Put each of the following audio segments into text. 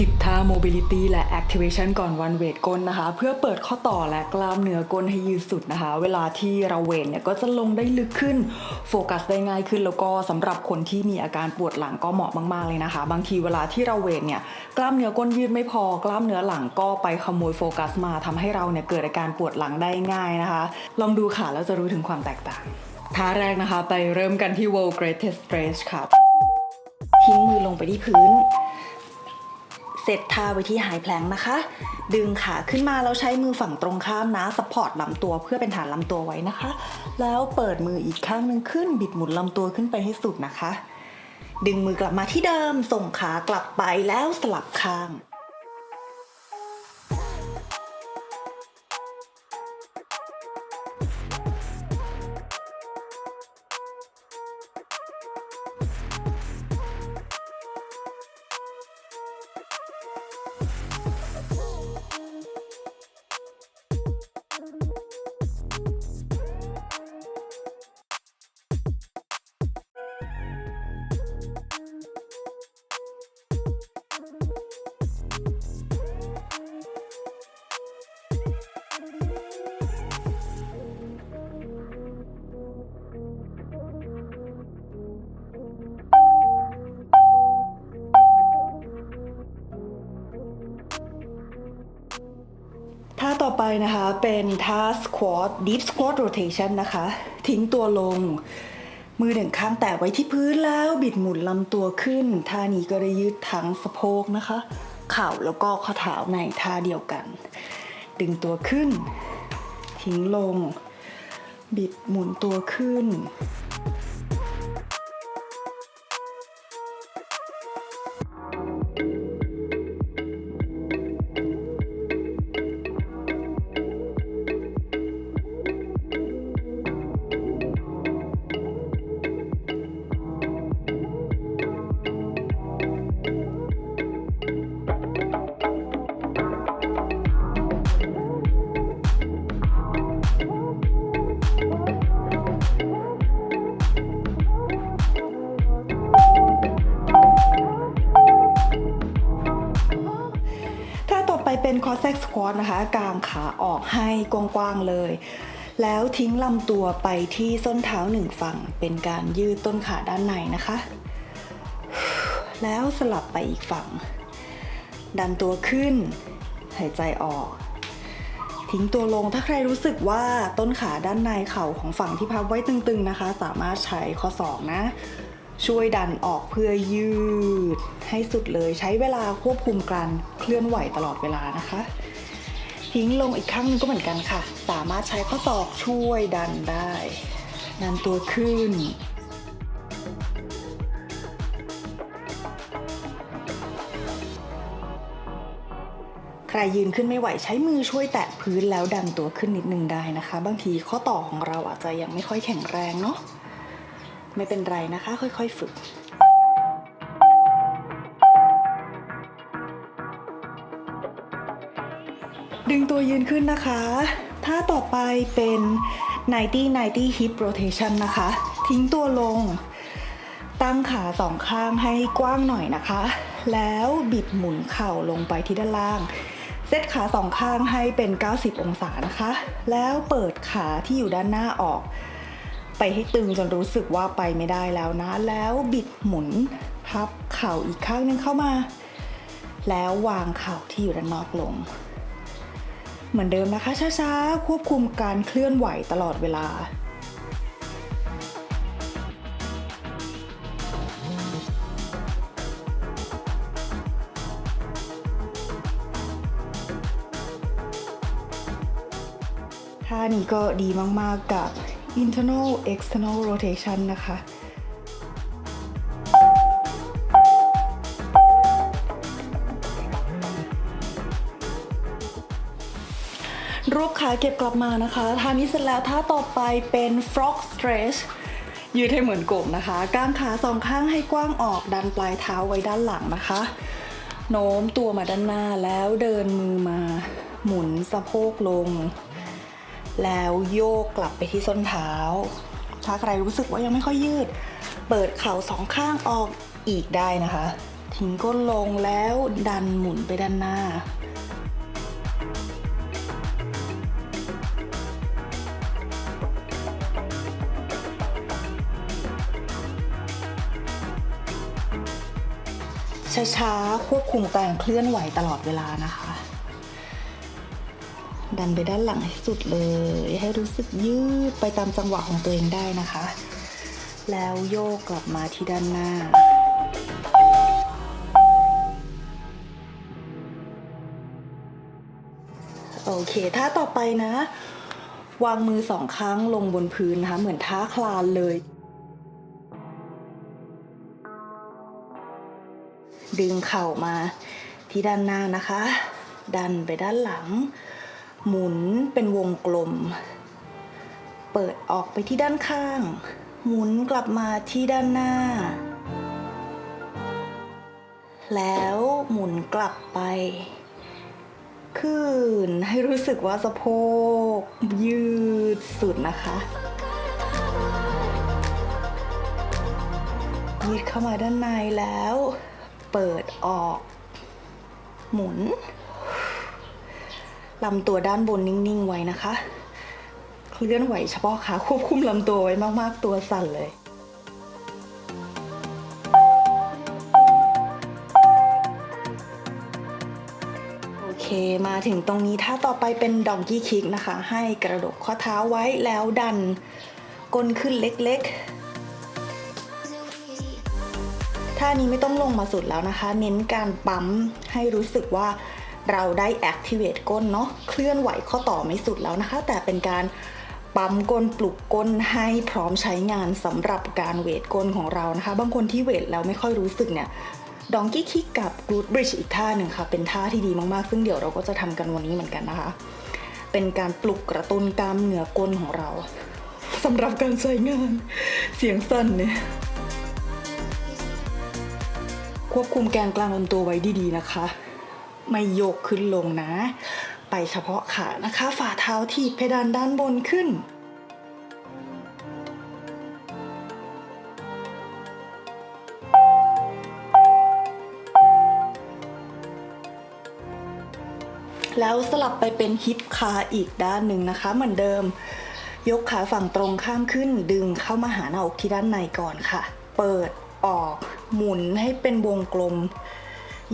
10ท่า mobility และ activation ก่อน วันเวทก้นนะคะ เพื่อเปิดข้อต่อและกล้ามเนื้อก้นให้ยืดสุดนะคะ เวลาที่เราเวทเนี่ยก็จะลงได้ลึกขึ้น โฟกัสได้ง่ายขึ้น แล้วก็สำหรับคนที่มีอาการปวดหลังก็เหมาะมาก ๆ เลยนะคะ บางทีเวลาที่เราเวทเนี่ยกล้ามเนื้อก้นยืดไม่พอ กล้ามเนื้อหลังก็ไปขโมยโฟกัสมาทำให้เราเนี่ยเกิดอาการปวดหลังได้ง่ายนะคะ ลองดูค่ะแล้วจะรู้ถึงความแตกต่างท่าแรกนะคะ ไปเริ่มกันที่ world greatest stretch ค่ะทิ้งมือลงไปที่พื้น เซตท่าไว้ที่หายแพลงนะคะ ดึงขาขึ้นมาแล้วใช้มือฝั่งตรงข้ามนะสปอร์ตลำตัวเพื่อเป็นฐานลำตัวไว้นะคะ แล้วเปิดมืออีกข้างหนึ่งขึ้น บิดหมุนลำตัวขึ้นไปให้สุดนะคะ ดึงมือกลับมาที่เดิม ส่งขากลับไปแล้วสลับข้าง ไปนะคะเป็นท่า squat deep squat rotation นะคะ ทิ้งตัวลง มือหนึ่งข้างแตะไว้ที่พื้นแล้วบิดหมุนลำตัวขึ้น ท่านี้ก็ได้ยืดทั้งสะโพกนะคะ เข่าแล้วก็ข้อเท้าในท่าเดียวกัน ดึงตัวขึ้น ทิ้งลง บิดหมุนตัวขึ้น เป็น c o s s a c squat นะคะกางขาออกให้กว้างๆเลย แล้วทิ้งลำตัวไปที่ส้นเท้าหนึ่งฝั่ง เป็นการยืดต้นขาด้านในนะคะ แล้วสลับไปอีกฝั่ง ดันตัวขึ้น หายใจออก ทิ้งตัวลงถ้าใครรู้สึกว่าต้นขาด้านในเข่าของฝั่งที่พับไว้ตึงๆนะคะ สามารถใช้ข้อศอกนะ ช่วยดันออกเพื่อยืด ให้สุดเลยใช้เวลาควบคุมการเคลื่อนไหวตลอดเวลานะคะ ทิ้งลงอีกครั้งนึงก็เหมือนกันค่ะ สามารถใช้ข้อศอกช่วยดันได้ดันตัวขึ้นใครยืนขึ้นไม่ไหวใช้มือช่วยแตะพื้นแล้วดันตัวขึ้นนิดนึงได้นะคะ บางทีข้อต่อของเราอาจจะยังไม่ค่อยแข็งแรงเนาะ ไม่เป็นไรนะคะ ค่อยๆฝึกดึงตัวยืนขึ้นนะคะ ท่าต่อไปเป็น 90 90 hip rotation นะคะ ทิ้งตัวลง ตั้งขาสองข้างให้กว้างหน่อยนะคะ แล้วบิดหมุนเข่าลงไปที่ด้านล่าง เซตขาสองข้างให้เป็น 90 องศานะคะ แล้วเปิดขาที่อยู่ด้านหน้าออก ไปให้ตึงจนรู้สึกว่าไปไม่ได้แล้วนะ แล้วบิดหมุนพับเข่าอีกข้างหนึงเข้ามา แล้ววางเข่าที่อยู่ด้านนอกลง เหมือนเดิมนะคะช้าๆควบคุมการเคลื่อนไหวตลอดเวลาท่านี้ก็ดีมากๆกับ internal external rotation นะคะ รูปขาเก็บกลับมานะคะท่านี้เสร็จแล้วท่าต่อไปเป็น frog stretch ยืดให้เหมือนกบนะคะกางขาสองข้างให้กว้างออกดันปลายเท้าไว้ด้านหลังนะคะ โน้มตัวมาด้านหน้าแล้วเดินมือมา หมุนสะโพกลง แล้วโยกกลับไปที่ส้นเท้า ถ้าใครรู้สึกว่ายังไม่ค่อยยืด เปิดเข่าสองข้างออกอีกได้นะคะ ทิ้งก้นลงแล้วดันหมุนไปด้านหน้าช้าๆ ควบคุมการเคลื่อนไหวตลอดเวลานะคะ ดันไปด้านหลังให้สุดเลย ให้รู้สึกยืดไปตามจังหวะของตัวเองได้นะคะ แล้วโยกกลับมาที่ด้านหน้าโอเคท่าต่อไปนะ วางมือสองข้างลงบนพื้นนะคะ เหมือนท่าคลานเลย ดึงเข่ามาที่ด้านหน้านะคะ ดันไปด้านหลัง หมุนเป็นวงกลม เปิดออกไปที่ด้านข้าง หมุนกลับมาที่ด้านหน้า แล้วหมุนกลับไป ขึ้นให้รู้สึกว่าสะโพกยืดสุดนะคะยืดเข้ามาด้านในแล้ว เปิดออก หมุน ลำตัวด้านบนนิ่งๆไว้นะคะเคลื่อนไหวเฉพาะขาควบคุมลำตัวไว้มากๆตัวสั่นเลยโอเคมาถึงตรงนี้ถ้าต่อไปเป็นดองกี้คิกนะคะ ให้กระดกข้อเท้าไว้แล้วดันก้นขึ้นเล็กๆท่านี้ไม่ต้องลงมาสุดแล้วนะคะ เน้นการปั๊มให้รู้สึกว่า เราได้ activate ก้นเนาะเคลื่อนไหวข้อต่อไม่สุดแล้วนะคะ แต่เป็นการปั๊มก้นปลุกก้นให้พร้อมใช้งานสำหรับการเวทก้นของเรานะคะ บางคนที่เวทแล้วไม่ค่อยรู้สึกเนี่ยดองกี้คิกกับกรูดบริดจ์อีกท่าหนึ่งค่ะ เป็นท่าที่ดีมากๆ ซึ่งเดี๋ยวเราก็จะทำกันวันนี้เหมือนกันนะคะ เป็นการปลุกกระตุ้นกล้ามเนื้อก้นของเราสำหรับการใช้งานเสียงสั่นเนี่ยควบคุมแกนกลางลำตัวไว้ดีๆนะคะ ไม่โยกขึ้นลงนะ ไปเฉพาะขานะคะ ฝ่าเท้าถีบเพดานด้านบนขึ้นแล้วสลับไปเป็นฮิปคาอีกด้านหนึ่งนะคะ เหมือนเดิม ยกขาฝั่งตรงข้ามขึ้น ดึงเข้ามาหาหน้าอกที่ด้านในก่อนค่ะ เปิดออกหมุนให้เป็นวงกลม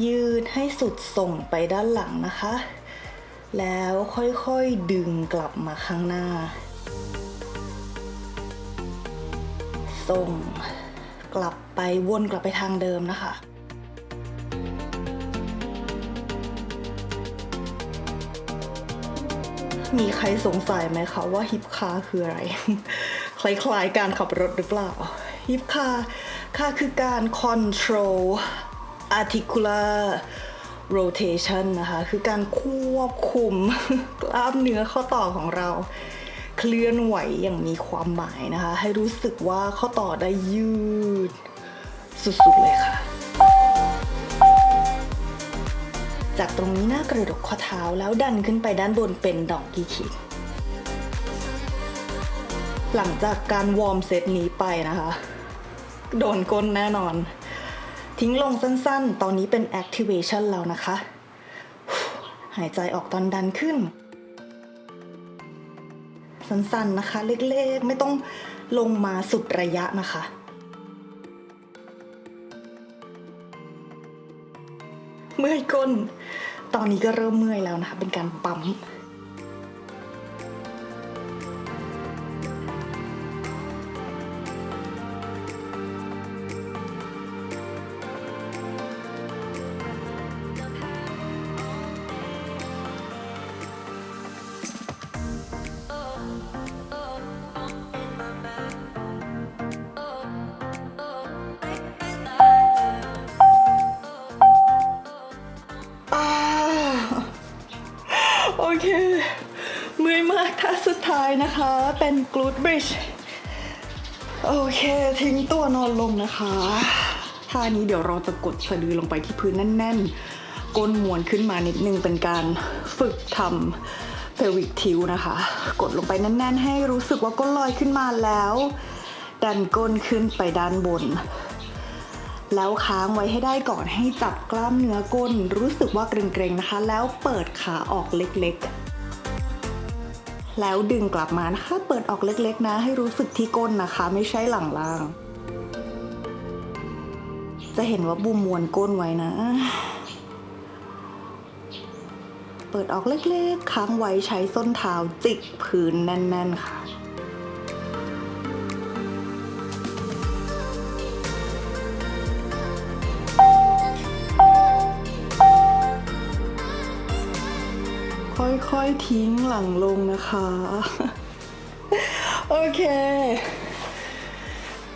ยืดให้สุดส่งไปด้านหลังนะคะ แล้วค่อยๆดึงกลับมาข้างหน้า ส่งกลับไปวนกลับไปทางเดิมนะคะมีใครสงสัยไหมคะว่าฮิปคาคืออะไร คล้ายๆการขับรถหรือเปล่าฮิปคาคาคือการ control articular rotation นะคะ คือการควบคุมกล้ามเนื้อข้อต่อของเรา เคลื่อนไหวอย่างมีความหมายนะคะ ให้รู้สึกว่าข้อต่อได้ยืด สุดๆเลยค่ะ จากตรงนี้หน้ากระดกข้อเท้าแล้วดันขึ้นไปด้านบนเป็นดองกี้คิกหลังจากการวอร์มเซตนี้ไปนะคะ โดนก้นแน่นอน ทิ้งลงสั้นๆ ตอนนี้เป็น activation แล้วนะคะ หายใจออกตอนดันขึ้น สั้นๆนะคะ เล็กๆ ไม่ต้องลงมาสุดระยะนะคะเมื่อยก้น ตอนนี้ก็เริ่มเมื่อยแล้วนะคะ เป็นการปั๊ม นะคะ เป็นกรูดบริดจ์โอเค ทิ้งตัวนอนลงนะคะท่านี้เดี๋ยวเราจะกดสะดือลงไปที่พื้นแน่นๆ ก้นมวนขึ้นมานิดนึงเป็นการฝึกทำเพลวิกทิวนะคะ กดลงไปแน่น ๆ ให้รู้สึกว่าก้นลอยขึ้นมาแล้ว ดันก้นขึ้นไปด้านบน แล้วค้างไว้ให้ได้ก่อนให้จับกล้ามเนื้อก้น รู้สึกว่าเกร็งๆนะคะ แล้วเปิดขาออกเล็กๆ แล้วดึงกลับมานะคะเปิดออกเล็กๆนะ ให้รู้สึกที่ก้นนะคะ ไม่ใช่หลังล่าง จะเห็นว่าบูมมวนก้นไว้นะ เปิดออกเล็กๆ ค้างไว้ใช้ส้นเท้าจิกพื้นแน่น ๆ ค่ะ ค่อยๆทิ้งหลังลงนะคะ โอเค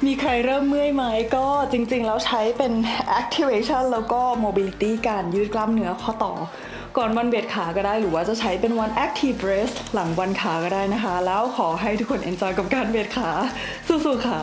มีใครเริ่มเมื่อยไหมก็จริงๆ แล้วใช้เป็น activation แล้วก็ mobility การยืดกล้ามเนื้อข้อต่อ ก่อนวันเบียดขาก็ได้หรือว่าจะใช้เป็นวัน active rest หลังวันขาก็ได้นะคะ แล้วขอให้ทุกคน enjoy กับการเบียดขาสู้ๆค่ะ